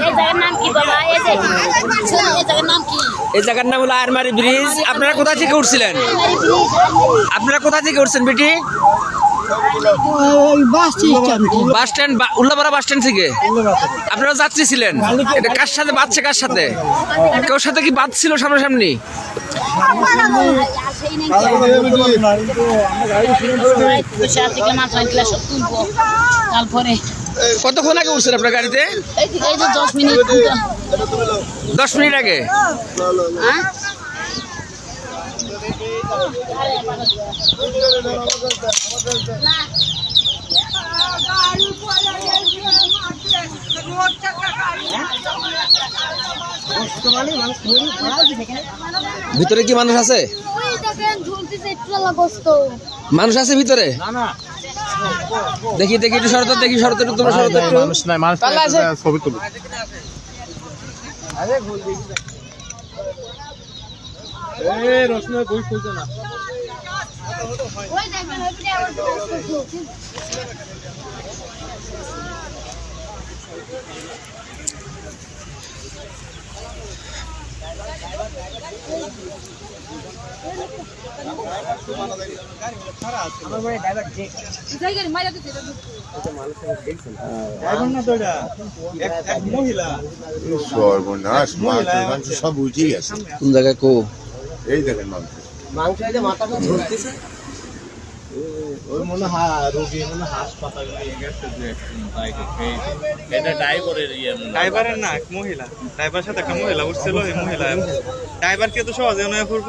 এই জায়গার নাম কি বাবা? এই যে এই জায়গার নাম কি? এই জায়গার নাম হলো আরমারি ব্রিজ। আপনারা কোথা থেকে উঠছিলেন? আপনারা কোথা থেকে উঠছেন বেটি? বাস স্ট্যান্ড বা- উল্লাপাড়া বাস স্ট্যান্ড থেকে? আপনারা যাত্রী ছিলেন? এটা কার সাথে বাঁধছে কার সাথে? কেউ সাথে কি বাঁধছিল সামনাসামনি? তারপরে কতক্ষণ আগে উঠছেন আপনার গাড়িতে? এই যে- এই যে দশ মিনিট। দশ মিনিট আগে? ভিতরে কি মানুষ আছে? ওই দেখেন ঝুলতেছে একটু গোস্ত মানুষ আছে ভিতরে? দেখি দেখি একটু শরত দেখি শরত একটু তোমরা শরত একটু। মানুষ নাই মানুষ তাহলে আছে। ছবি তুলো। ওই দেখবেন ওই পিঠে আবার গোস্ত সর্বনাশ মাছ মাংস সব উঠেই গেছে কোন জায়গায় কো? এই দেখেন মাংস। ওর মনে হয় রোগী মনে হাসপাতালে নিয়ে গেছে যে বাইকে এটা ড্রাইভারের ইয়ে ড্রাইভারের না এক মহিলা। ড্রাইভার সাথে একটা মহিলা উঠছিল এই মহিলা। ড্রাইভার কে তো সহজে নয় করব।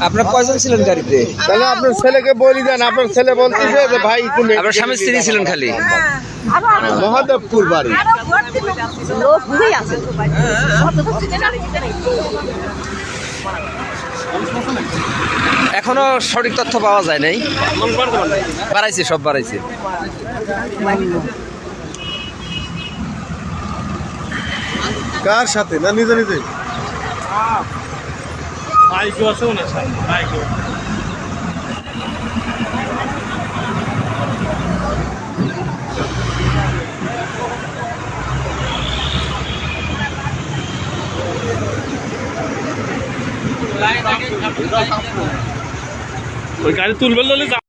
আপনার কয়জন ছিলেন গাড়িতে? তাহলে আপনার ছেলেকে বলি দেন আপনার ছেলে বলতেছে যে ভাই একটু আপনার স্বামী স্ত্রী ছিলেন খালি? মহাদেবপুর বাড়ি। এখনও সঠিক তথ্য পাওয়া যায় নাই। বাড়াইছে সব বাড়াইছে। কার সাথে? না নিজে নিজে? বাইক আছে না বাইক ওই গাড়ি তুলবে